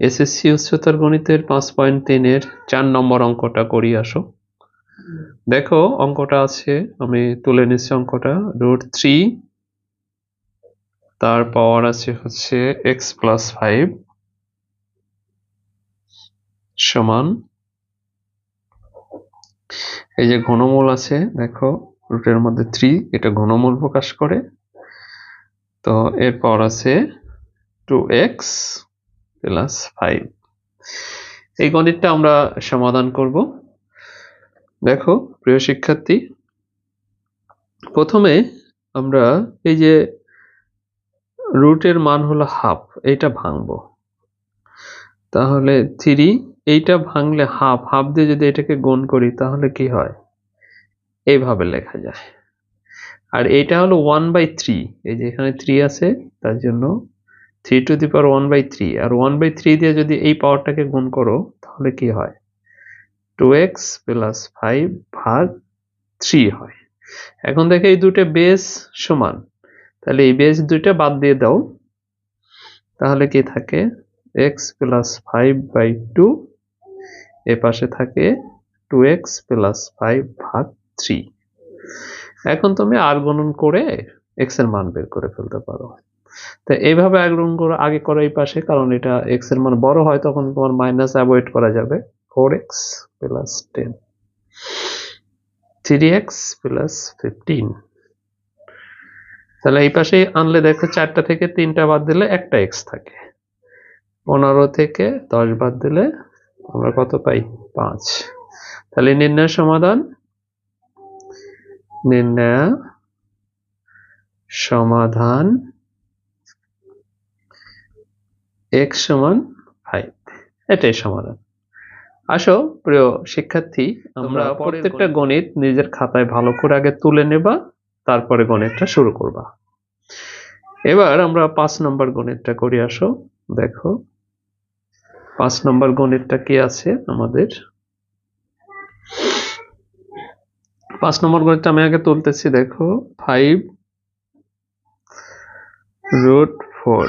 SSC উচ্চতর গণিতের পাঁচ পয়েন্ট তিনের চার নম্বর অঙ্কটা করি আসো। দেখো, অঙ্কটা আছে, আমি তুলে নিচ্ছি অঙ্কটা। রুট থ্রি, তার পাওয়ার আছে হচ্ছে এক্স প্লাস ফাইভ সমান, এই যে ঘনমূল আছে, দেখো, রুটের মধ্যে থ্রি, এটা ঘনমূল প্রকাশ করে। তো এরপর আছে টু এক্স প্লাস ফাইভ এই গণিতটা আমরা সমাধান করব। দেখো, প্রিয় শিক্ষার্থী, প্রথমে আমরা এই যে রুটের মান হলো হাফ এইটা ভাঙবো। তাহলে থ্রি এইটা ভাঙলে হাফ হাফ দিয়ে যদি এটাকে গুণ করি, তাহলে কি হয়? এইভাবে লেখা যায়। আর এইটা হলো ওয়ান বাই থ্রি এই যে এখানে থ্রি আছে, তার জন্য three to the power one by three R one by three দিয়ে যদি এই পাওয়ারটাকে গুণ করো, তাহলে কি হয়? টু এক্স প্লাস ফাইভ ভাগ থ্রি হয়। এখন দেখো এই দুটো বেস সমান। তাহলে এই বেস দুইটা বাদ দিয়ে দাও। তাহলে কি থাকে? X plus five by two এ পাশে থাকে টু এক্স প্লাস ফাইভ ভাগ থ্রি। এখন তুমি আর গণন করে এক্সের মান বের করে ফেলতে পারো। তো এইভাবে করো, আগে করো এই পাশে, কারণ এটা এক্সের মান বড় হয় তখন তোমার মাইনাস অ্যাভয়েড করা যাবে। Four x plus ten three x plus fifteen তাহলে এই পাশে আনলে দেখো চারটা থেকে তিনটা বাদ দিলে একটা এক্স থাকে। পনেরো থেকে দশ বাদ দিলে আমরা কত পাই? পাঁচ। তাহলে নির্ণয় সমাধান? নির্ণয় সমাধান এক্স সমান ফাইভ। এটাই সমাধান। আসো প্রিয় শিক্ষার্থী আমরা প্রত্যেকটা গণিত- গণিত নিজের খাতায় ভালো করে আগে তুলে নেবা তারপরে গণিতটা শুরু করবা। এবার আমরা পাঁচ নম্বর গণিতটা করি আসো দেখো। পাঁচ নম্বর গণিতটা কি আছে আমাদের? পাঁচ নম্বর গণিতটা আমি আগে তুলতেছি দেখো। Five root four.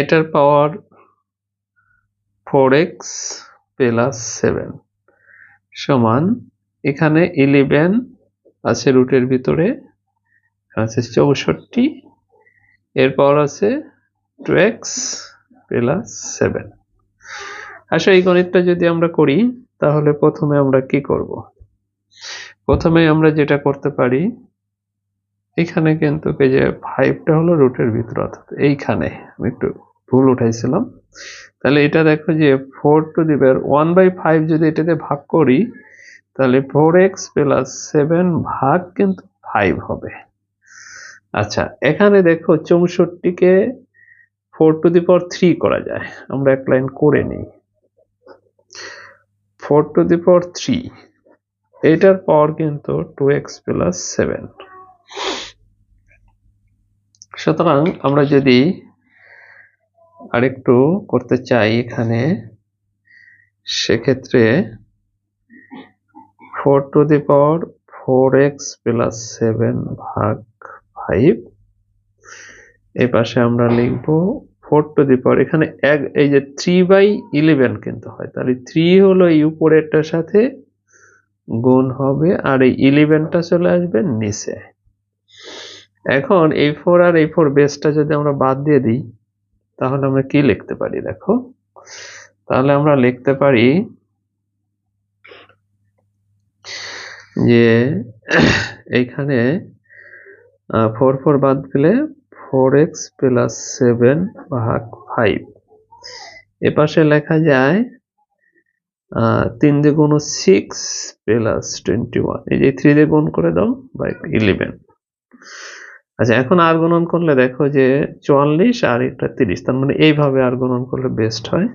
এটার power four x plus seven সমান এখানে ইলেভেন আছে রুটের ভিতরে আছে চৌষট্টি, এর পাওয়ার আছে টু এক্স প্লাস সেভেন আসলে এই গণিতটা যদি আমরা করি, তাহলে প্রথমে আমরা কি করব? প্রথমে আমরা যেটা করতে পারি এখানে কিন্তু এই যে ফাইভটা হলো রুটের ভিতরে, অর্থাৎ এইখানে। আমি একটু ভুল উঠাইছিলাম। তাহলে এটা দেখো যে four to the one by five যদি এটাতে ভাগ করি, তাহলে ফোর এক্স প্লাস সেভেন ভাগ কিন্তু ফাইভ হবে। আচ্ছা এখানে দেখো চৌষট্টিকে four to the power three করা যায়। আমরা এক লাইন করে নিই। Four to the power three এটার পাওয়ার কিন্তু টু এক্স প্লাস সেভেন সুতরাং আমরা যদি আরেকটু করতে চাই এখানে, সেক্ষেত্রে four to the power four x plus seven ভাগ ফাইভ এ পাশে আমরা লিখব ফোর টু দি পাওয়ার এখানে এক, এই যে থ্রি বাই ইলেভেন কিন্তু হয়, তাহলে থ্রি হলো এই উপরেরটার সাথে গুণ হবে, আর এই ইলেভেনটা চলে আসবে নিচে। এখন এই ফোর আর এই ফোর বেসটা যদি আমরা বাদ দিয়ে দিই, তাহলে আমরা কি লিখতে পারি দেখো? তাহলে আমরা লিখতে পারি যে এইখানে ফোর ফোর বাদ দিলে ফোর এক্স প্লাস সেভেন ভাগ ফাইভ এ পাশে লেখা যায় তিন দিয়ে গুণ সিক্স প্লাস টোয়েন্টি ওয়ান এই যে থ্রি দিয়ে গুণ করে দাও বাই ইলেভেন আচ্ছা এখন আর গুণন করলে দেখো যে চুয়াল্লিশ আর একটা তিরিশ, তার মানে এইভাবে আর গুণন করলে বেস্ট হয়।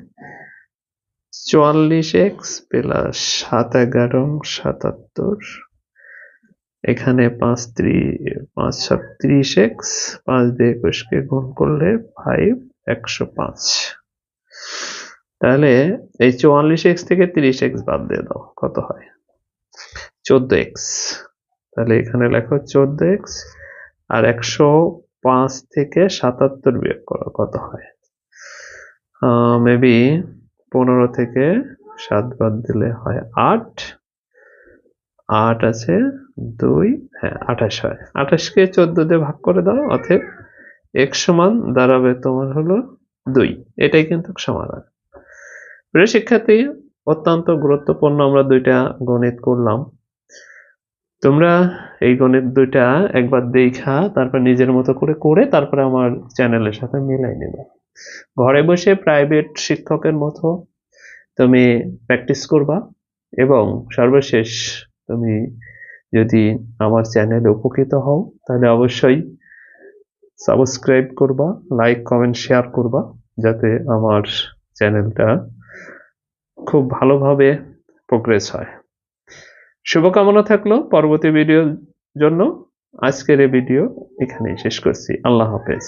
চুয়াল্লিশ এক্স প্লাস সাত এগারো, সাতাত্তর, এখানে পাঁচ ত্রি, পাঁচ ছত্রিশ এক্স পাঁচ দিয়ে একুশকে গুণ করলে ফাইভ একশো পাঁচ। তাহলে এই চুয়াল্লিশ এক্স থেকে তিরিশ এক্স বাদ দিয়ে দাও, কত হয়? চোদ্দ এক্স তাহলে এখানে লেখো চোদ্দ এক্স আর একশো পাঁচ থেকে সাতাত্তর বিয়োগ করো, কত হয়? মেবি পনেরো থেকে সাত বাদ দিলে হয় আট। আট আছে দুই হ্যাঁ আঠাশ হয়। আঠাশকে চোদ্দ দিয়ে ভাগ করে দাও, অতএব এক সমান দাঁড়াবে তোমার হলো দুই। এটাই কিন্তু সমাধান। প্রিয় শিক্ষার্থী, অত্যন্ত গুরুত্বপূর্ণ আমরা দুইটা গণিত করলাম। তোমরা এই গণিত দুইটা একবার দেখা, তারপর নিজের মতো করে করে তারপরে আমার চ্যানেলের সাথে মিলাই নেবে। ঘরে বসে প্রাইভেট শিক্ষকের মতো তুমি প্র্যাকটিস করবা এবং সর্বশেষ তুমি যদি আমার চ্যানেলে উপকৃত হও, তাহলে অবশ্যই সাবস্ক্রাইব করবা লাইক কমেন্ট শেয়ার করবা, যাতে আমার চ্যানেলটা খুব ভালোভাবে প্রোগ্রেস হয়। শুভকামনা থাকল পরবর্তী ভিডিওর জন্য। আজকের এই ভিডিও এখানেই শেষ করছি। আল্লাহ হাফেজ।